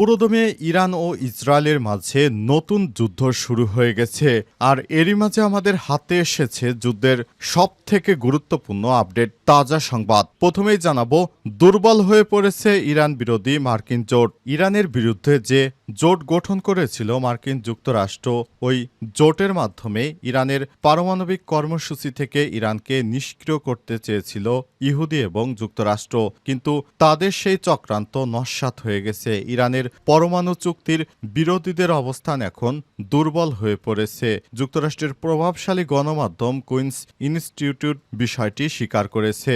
পুরোদমে ইরান ও ইসরায়েলের মাঝে নতুন যুদ্ধ শুরু হয়ে গেছে, আর এরই মাঝে আমাদের হাতে এসেছে যুদ্ধের সব থেকে গুরুত্বপূর্ণ আপডেট, তাজা সংবাদ। প্রথমেই জানাব, দুর্বল হয়ে পড়েছে ইরান বিরোধী মার্কিন জোট। ইরানের বিরুদ্ধে যে জোট গঠন করেছিল মার্কিন যুক্তরাষ্ট্র, ওই জোটের মাধ্যমে ইরানের পারমাণবিক কর্মসূচি থেকে ইরানকে নিষ্ক্রিয় করতে চেয়েছিল ইহুদি এবং যুক্তরাষ্ট্র। কিন্তু তাদের সেই চক্রান্ত নস্যাৎ হয়ে গেছে। ইরানের পরমাণু চুক্তির বিরোধীদের অবস্থান এখন দুর্বল হয়ে পড়েছে। যুক্তরাষ্ট্রের প্রভাবশালী গণমাধ্যম কুইন্স ইনস্টিটিউট বিষয়টি স্বীকার করেছে।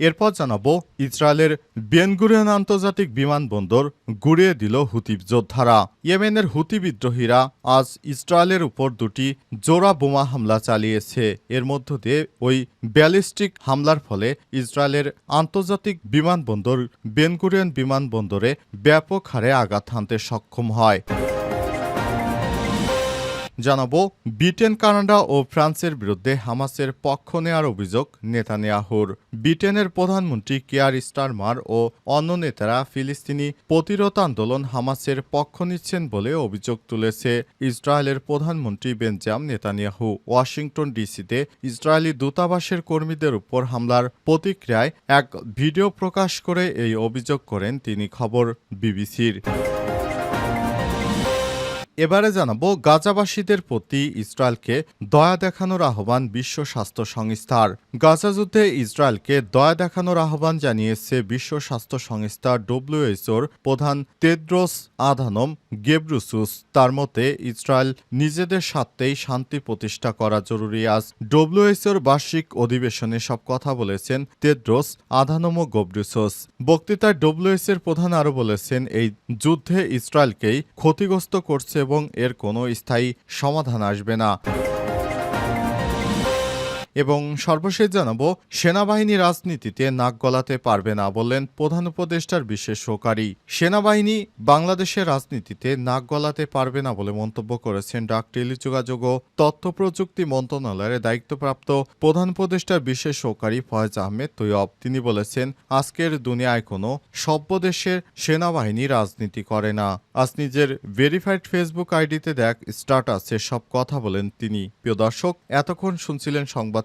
এরপর জানাব ইসরায়েলের বেনগুরিয়ান আন্তর্জাতিক বিমানবন্দর গুড়িয়ে দিল হুতি যোদ্ধারা। ইয়েমেনের হুতি বিদ্রোহীরা আজ ইসরায়েলের উপর দুটি জোড়া বোমা হামলা চালিয়েছে। এর মধ্য দিয়ে ওই ব্যালিস্টিক হামলার ফলে ইসরায়েলের আন্তর্জাতিক বিমানবন্দর বেনগুরিয়ান বিমানবন্দরে ব্যাপক হারে আঘাত হানতে সক্ষম হয়। জানাব, ব্রিটেন, কানাডা ও ফ্রান্সের বিরুদ্ধে হামাসের পক্ষ নেয়ার অভিযোগ নেতানিয়াহুর। ব্রিটেনের প্রধানমন্ত্রী কেয়ার স্টারমার ও অন্য নেতারা ফিলিস্তিনি প্রতিরোধ আন্দোলন হামাসের পক্ষ নিচ্ছেন বলে অভিযোগ তুলেছে ইসরায়েলের প্রধানমন্ত্রী বেঞ্জাম নেতানিয়াহু। ওয়াশিংটন ডিসিতে ইসরায়েলি দূতাবাসের কর্মীদের উপর হামলার প্রতিক্রিয়ায় এক ভিডিও প্রকাশ করে এই অভিযোগ করেন তিনি খবর বিবিসির। এবারে জানাব, গাজাবাসীদের প্রতি ইসরায়েলকে দয়া দেখানোর আহ্বান বিশ্ব স্বাস্থ্য সংস্থার। গাজা যুদ্ধে ইসরায়েলকে দয়া দেখানোর আহ্বান জানিয়েছে বিশ্ব স্বাস্থ্য সংস্থা ডব্লিউএইচওর প্রধান তেদ্রোস আধানম গেব্রুসুস। তার মতে, ইসরায়েল নিজেদের স্বার্থেই শান্তি প্রতিষ্ঠা করা জরুরি। আজ ডব্লিউএইচওর বার্ষিক অধিবেশনে সব কথা বলেছেন তেদ্রোস আধানম গব্রুসোস। বক্তৃতায় ডব্লিউএইচ এর প্রধান আরও বলেছেন, এই যুদ্ধে ইসরায়েলকেই ক্ষতিগ্রস্ত করছে এবং এর কোনো স্থায়ী সমাধান আসবে না। এবং সর্বশেষ জানাব, সেনাবাহিনী রাজনীতিতে নাক গলাতে পারবে না বললেন প্রধান উপদেষ্টার বিশেষ সহকারী। সেনাবাহিনী বাংলাদেশের রাজনীতিতে নাক গলাতে পারবে না বলে মন্তব্য করেছেন ডাক টেলিযোগাযোগ ও তথ্য প্রযুক্তি মন্ত্রণালয়ের দায়িত্বপ্রাপ্ত প্রধান উপদেষ্টার বিশেষ সহকারী ফয়েজ আহমেদ তৈয়ব। তিনি বলেছেন, আজকের দুনিয়ায় কোনো সভ্য দেশের সেনাবাহিনী রাজনীতি করে না। আজ নিজের ভেরিফাইড ফেসবুক আইডিতে দেখ স্টার্টাসে সব কথা বলেন তিনি। প্রিয় দর্শক, এতক্ষণ শুনছিলেন সংবাদ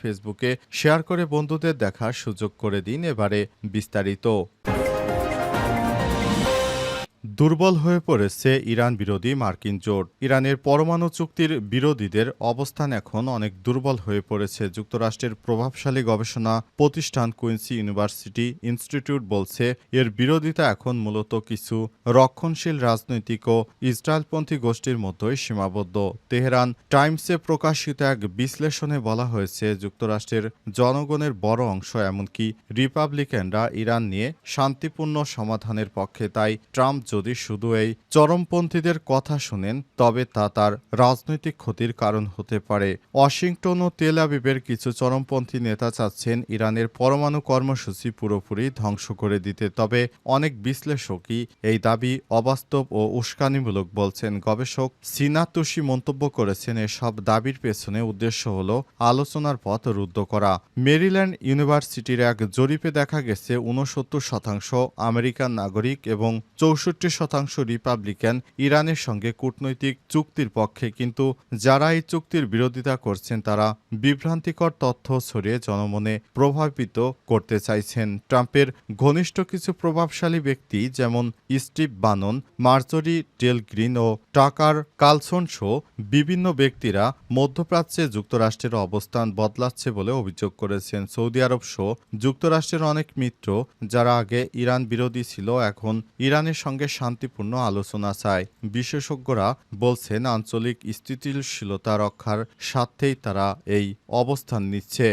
ফেসবুকে শেয়ার করে বন্ধুদের দেখার সুযোগ করে দিন এবারে বিস্তারিত। দুর্বল হয়ে পড়েছে ইরান বিরোধী মার্কিন জোট। ইরানের পরমাণু চুক্তির বিরোধীদের অবস্থান এখন অনেক দুর্বল হয়ে পড়েছে, যুক্তরাষ্ট্রের প্রভাবশালী গবেষণা প্রতিষ্ঠান কুইন্সি ইউনিভার্সিটি ইনস্টিটিউট বলছে, এর বিরোধিতা এখন মূলত কিছু রক্ষণশীল রাজনৈতিক ও ইসরায়েলপন্থী গোষ্ঠীর মধ্যেই সীমাবদ্ধ। তেহরান টাইমসে প্রকাশিত এক বিশ্লেষণে বলা হয়েছে, যুক্তরাষ্ট্রের জনগণের বড় অংশ এমনকি রিপাবলিকানরা ইরান নিয়ে শান্তিপূর্ণ সমাধানের পক্ষে, তাই ট্রাম্প যদি শুধু এই চরমপন্থীদের কথা শুনেন, তবে তা তার রাজনৈতিক ক্ষতির কারণ হতে পারে। ওয়াশিংটন ও তেল আবিবের কিছু চরমপন্থী নেতা চাচ্ছেন ইরানের পরমাণু কর্মসূচি পুরোপুরি ধ্বংস করে দিতে, তবে অনেক বিশ্লেষকই এই দাবি অবাস্তব ও উস্কানিমূলক বলছেন। গবেষক সিনাতুষি মন্তব্য করেছেন, এসব দাবির পেছনে উদ্দেশ্য হল আলোচনার পথ রুদ্ধ করা। মেরিল্যান্ড ইউনিভার্সিটির এক জরিপে দেখা গেছে উনসত্তর শতাংশ আমেরিকান নাগরিক এবং চৌষট্টি শতাংশ রিপাবলিকান ইরানের সঙ্গে কূটনৈতিক চুক্তির পক্ষে, কিন্তু যারা এই চুক্তির বিরোধিতা করছেন, তারা বিভ্রান্তিকর তথ্য ছড়িয়ে জনমনে প্রভাবিত করতে চাইছেন। ট্রাম্পের ঘনিষ্ঠ কিছু প্রভাবশালী ব্যক্তি যেমন Steve Bannon, Marjorie Taylor Greene ও টাকার কালসন শো বিভিন্ন ব্যক্তিরা মধ্যপ্রাচ্যে যুক্তরাষ্ট্রের অবস্থান বদলাচ্ছে বলে অভিযোগ করেছেন। সৌদি আরব শো যুক্তরাষ্ট্রের অনেক মিত্র, যারা আগে ইরান বিরোধী ছিল, এখন ইরানের সঙ্গে শান্তিপূর্ণ আলোচনা চায়। বিশেষজ্ঞরা বলছেন আঞ্চলিক স্থিতিশীলতা রক্ষার স্বার্থেই তারা এই অবস্থান নিচ্ছে।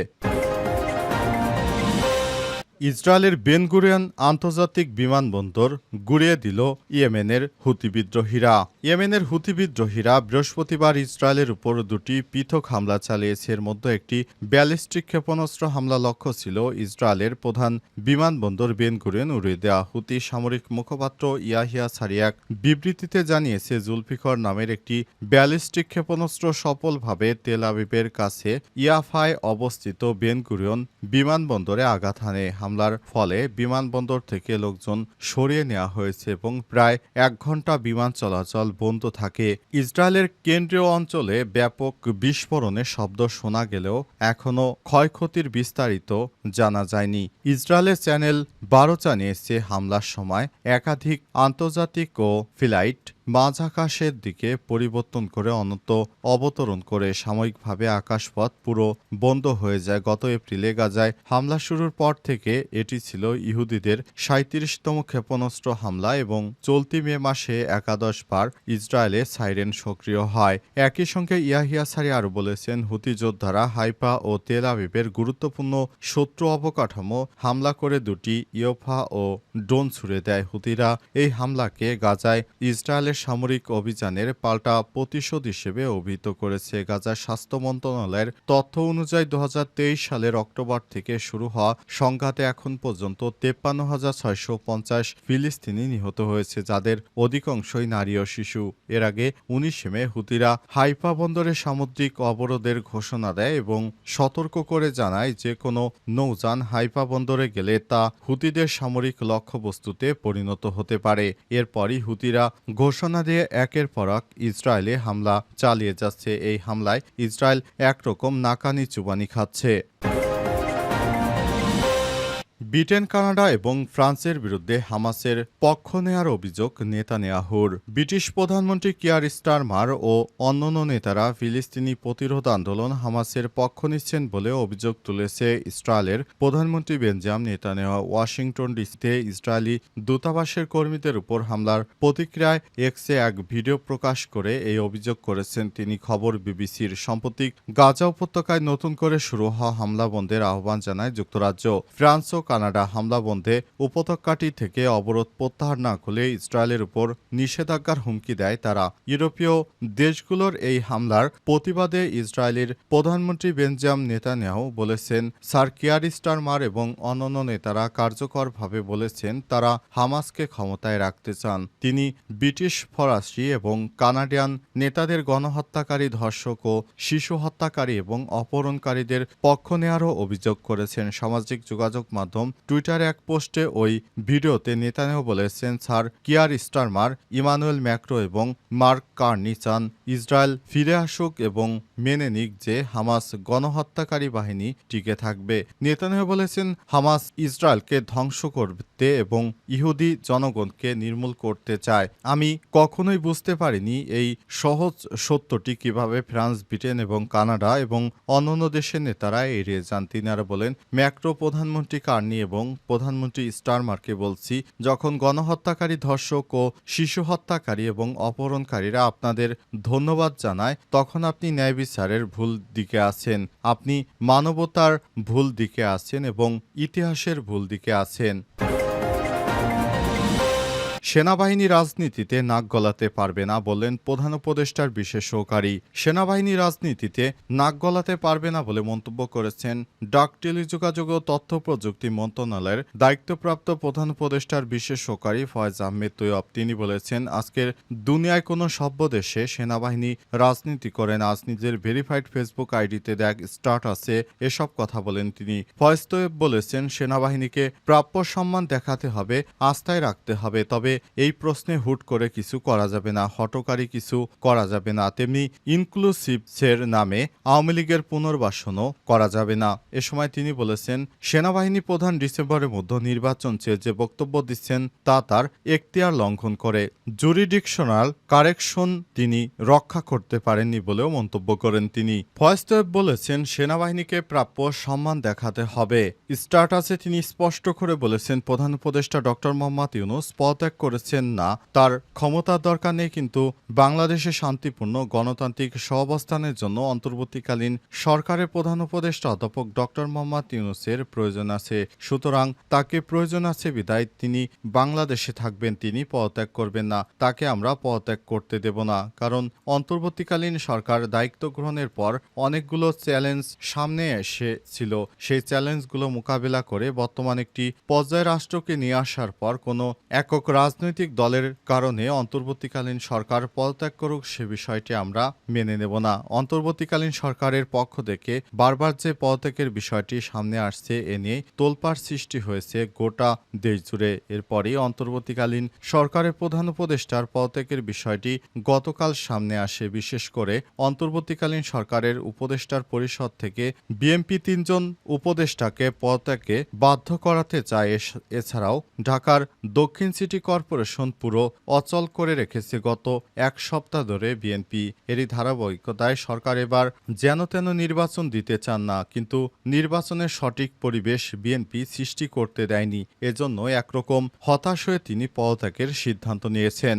ইসরায়েলের বেনগুরিয়ান আন্তর্জাতিক বিমানবন্দর গুড়িয়ে দিল ইয়েমেনের হুতি বিদ্রোহীরা। ইয়েমেনের হুতি বিদ্রোহীরা বৃহস্পতিবার ইসরায়েলের উপর দুটি পৃথক হামলা চালিয়েছে। এর মধ্যে একটি ব্যালিস্টিক ক্ষেপণাস্ত্র হামলা লক্ষ্য ছিল ইসরায়েলের প্রধান বিমানবন্দর বেনগুরিয়ান উড়িয়ে দেওয়া হুতি সামরিক মুখপাত্র ইয়াহিয়া সারিয়াক বিবৃতিতে জানিয়েছে, জুলফিকর নামের একটি ব্যালিস্টিক ক্ষেপণাস্ত্র সফলভাবে তেল আবিবের কাছে ইয়াফায় অবস্থিত বেনগুরিয়ন বিমানবন্দরে আঘাত হানে। হামলার ফলে বিমানবন্দর থেকে লোকজন সরিয়ে নেওয়া হয়েছে এবং প্রায় এক ঘণ্টা বিমান চলাচল বন্ধ থাকে। ইসরায়েলের কেন্দ্রীয় অঞ্চলে ব্যাপক বিস্ফোরণের শব্দ শোনা গেলেও এখনও ক্ষয়ক্ষতির বিস্তারিত জানা যায়নি। ইসরায়েলের চ্যানেল বারো জানিয়েছে, হামলার সময় একাধিক আন্তর্জাতিক ও ফ্লাইট মাঝ আকাশের দিকে পরিবর্তন করে অনন্ত অবতরণ করে সাময়িকভাবে আকাশপথ পুরো বন্ধ হয়ে যায়। গত এপ্রিলে গাজায় হামলা শুরুর পর থেকে এটি ছিল ইহুদিদের সাঁত্রিশতম ক্ষেপণাস্ত্র হামলা এবং চলতি মে মাসে একাদশ বার ইসরায়েলে সাইরেন সক্রিয় হয়। একই সঙ্গে ইয়াহিয়া সারি আরও বলেছেন, হুতি যোদ্ধারা হাইপা ও তেল আবিবের গুরুত্বপূর্ণ শত্রু অবকাঠামো হামলা করে দুটি ইয়োফা ও ড্রোন ছুড়ে দেয়। হুতিরা এই হামলাকে গাজায় ইসরায়েলের সামরিক অভিযানের পাল্টা প্রতিশোধ হিসেবে অভিহিত করেছে গাজার স্বাস্থ্য মন্ত্রণালয়ের তথ্য অনুযায়ী দু হাজার তেইশ সালের অক্টোবর থেকে শুরু হওয়া সংঘাতে এখন পর্যন্ত তেপ্পান্ন হাজার পঞ্চাশ ফিলিস্তিনি নিহত হয়েছে, যাদের অধিকাংশই নারী ও শিশু। এর আগে উনিশে মে হুতিরা হাইপা বন্দরে সামুদ্রিক অবরোধের ঘোষণা দেয় এবং সতর্ক করে জানায় যে কোনো নৌযান হাইফা বন্দরে গেলে তা হুতিদের সামরিক লক্ষ্যবস্তুতে পরিণত হতে পারে। এরপরই হুতিরা ঘোষণা দিয়ে একের পর এক ইসরায়েলে হামলা চালিয়ে যাচ্ছে। এই হামলায় ইসরায়েল একরকম নাকানি চুবানি খাচ্ছে। ব্রিটেন, কানাডা এবং ফ্রান্সের বিরুদ্ধে হামাসের পক্ষ নেয়ার অভিযোগ নেতানিয়াহুর। ব্রিটিশ প্রধানমন্ত্রী কিয়ার স্টারমার ও অন্যান্য নেতারা ফিলিস্তিনি প্রতিরোধ আন্দোলন হামাসের পক্ষ নিচ্ছেন বলে অভিযোগ তুলেছে ইসরায়েলের প্রধানমন্ত্রী বেঞ্জাম নেতানিয়াহু। ওয়াশিংটন ডিসিতে ইসরায়েলি দূতাবাসের কর্মীদের উপর হামলার প্রতিক্রিয়ায় এক্সে এক ভিডিও প্রকাশ করে এই অভিযোগ করেছেন। তিনি খবর বিবিসির সম্প্রতি গাজা উপত্যকায় নতুন করে শুরু হওয়া হামলা বন্ধের আহ্বান জানায় যুক্তরাজ্য। ফ্রান্স ও কানাডা হামলা বন্ধে উপত্যকাটি থেকে অবরোধ প্রত্যাহার না করলে ইসরায়েলের উপর নিষেধাজ্ঞার হুমকি দেয় তারা। ইউরোপীয় দেশগুলোর এই হামলার প্রতিবাদে ইসরায়েলের প্রধানমন্ত্রী বেঞ্জাম নেতানিয়াহু বলেছেন স্যার কিয়ার স্টারমার এবং অন্যান্য নেতারা কার্যকরভাবে বলেছেন তারা হামাসকে ক্ষমতায় রাখতে চান। তিনি ব্রিটিশ ফরাসি এবং কানাডিয়ান নেতাদের গণহত্যাকারী ধর্ষক ও শিশু হত্যাকারী এবং অপহরণকারীদের পক্ষ নেওয়ারও অভিযোগ করেছেন। সামাজিক যোগাযোগ মাধ্যম টুইটারে এক পোস্টে ওই ভিডিওতে নেতানিয়াহু বলেছেন, sir, Keir Starmer Emmanuel Macron এবং মার্ক কার্নি চান ইসরায়েল ফিরে আসুক এবং মেনে নিক যে হামাস গণহত্যাকারী বাহিনী টিকে থাকবে। নেতানিয়াহু বলেছেন, হামাস ইসরায়েলকে ধ্বংস করতে এবং ইহুদি জনগণকে নির্মূল করতে চায়। আমি কখনোই বুঝতে পারিনি এই সহজ সত্যটি কীভাবে ফ্রান্স, ব্রিটেন এবং কানাডা এবং অন্যান্য দেশের নেতারা এড়িয়ে যান। তিনি আরও বলেন, ম্যাক্রো প্রধানমন্ত্রী কার্নি এবং প্রধানমন্ত্রী স্টারমারকে বলছি, যখন গণহত্যাকারী ধর্ষক ও শিশু হত্যাকারী এবং অপহরণকারীরা আপনাদের ধন্যবাদ জানায়, তখন আপনি ন্যায় বিচারের ভুল দিকে আছেন। আপনি মানবতার ভুল দিকে আছেন এবং ইতিহাসের ভুল দিকে আছেন। সেনাবাহিনী রাজনীতিতে নাক গলাতে পারবে না বললেন প্রধান উপদেষ্টার বিশেষ সহকারী। সেনাবাহিনী রাজনীতিতে নাক গলাতে পারবে না বলে মন্তব্য করেছেন ডাক, টেলিযোগাযোগ ও তথ্য প্রযুক্তি মন্ত্রণালয়ের দায়িত্বপ্রাপ্ত প্রধান উপদেষ্টার বিশেষ সহকারী ফয়েজ আহমেদ তৈয়ব। তিনি বলেছেন, আজকের দুনিয়ায় কোনো সভ্য দেশে সেনাবাহিনী রাজনীতি করে না। আজ নিজের ভেরিফাইড ফেসবুক আইডিতে দেখ স্টার্ট আছে এসব কথা বলেন তিনি। ফয়েজ তৈয়ব বলেছেন, সেনাবাহিনীকে প্রাপ্য সম্মান দেখাতে হবে, আস্থায় রাখতে হবে। তবে এই প্রশ্নে হুট করে কিছু করা যাবে না, হটকারী কিছু করা যাবে না। তেমনি ইনক্লুসিভসের নামে আওয়ামী লীগের পুনর্বাসনও করা যাবে না। এ সময় তিনি বলেছেন, সেনাবাহিনী প্রধান ডিসেম্বরের মধ্যে নির্বাচন চেয়ে যে বক্তব্য দিচ্ছেন তা তার এখতিয়ার লঙ্ঘন করে। জুরিডিকশনাল কারেকশন তিনি রক্ষা করতে পারেননি বলেও মন্তব্য করেন তিনি। ফয়েস্তয়েব বলেছেন, সেনাবাহিনীকে প্রাপ্য সম্মান দেখাতে হবে। স্টার্টাসে তিনি স্পষ্ট করে বলেছেন, প্রধান উপদেষ্টা ডক্টর মোহাম্মদ ইউনুস পদত্যাগ করেছেন না। তার ক্ষমতার দরকার নেই, কিন্তু বাংলাদেশে শান্তিপূর্ণ গণতান্ত্রিক সহাবস্থানের জন্য অন্তর্বর্তীকালীন সরকারের প্রধান উপদেষ্টা অধ্যাপক ডক্টর মোহাম্মদ ইউনুসের প্রয়োজন আছে। সুতরাং তাকে প্রয়োজন আছে বিদায়, তিনি বাংলাদেশে থাকবেন, তিনি পদত্যাগ করবেন না। তাকে আমরা পদত্যাগ করতে দেব না, কারণ অন্তর্বর্তীকালীন সরকার দায়িত্ব গ্রহণের পর অনেকগুলো চ্যালেঞ্জ সামনে এসেছিল। সেই চ্যালেঞ্জগুলো মোকাবেলা করে বর্তমান একটি পর্যায় রাষ্ট্রকে নিয়ে আসার পর কোনো একক রাজনৈতিক দলের কারণে অন্তর্বর্তীকালীন সরকার পদত্যাগ করুক সে বিষয়টি আমরা মেনে নেব না। অন্তর্বর্তীকালীন সরকারের পক্ষ থেকে বারবার যে পদত্যাগের বিষয়টি সামনে আসছে, এ নিয়ে তোলপাড় সৃষ্টি হয়েছে গোটা দেশ জুড়ে। এরপরই অন্তর্বর্তীকালীন সরকারের প্রধান উপদেষ্টার পদত্যাগের বিষয়টি গতকাল সামনে আসে। বিশেষ করে অন্তর্বর্তীকালীন সরকারের উপদেষ্টার পরিষদ থেকে বিএমপি তিনজন উপদেষ্টাকে পদত্যাগে বাধ্য করাতে চায়। এছাড়াও ঢাকার দক্ষিণ সিটি কর্পোরেশন পুরো অচল করে রেখেছে গত এক সপ্তাহ ধরে বিএনপি। এরই ধারাবাহিকতায় সরকার এবার যেন তেন নির্বাচন দিতে চান না, কিন্তু নির্বাচনের সঠিক পরিবেশ বিএনপি সৃষ্টি করতে দেয়নি। এজন্য একরকম হতাশ হয়ে তিনি পদত্যাগের সিদ্ধান্ত নিয়েছেন।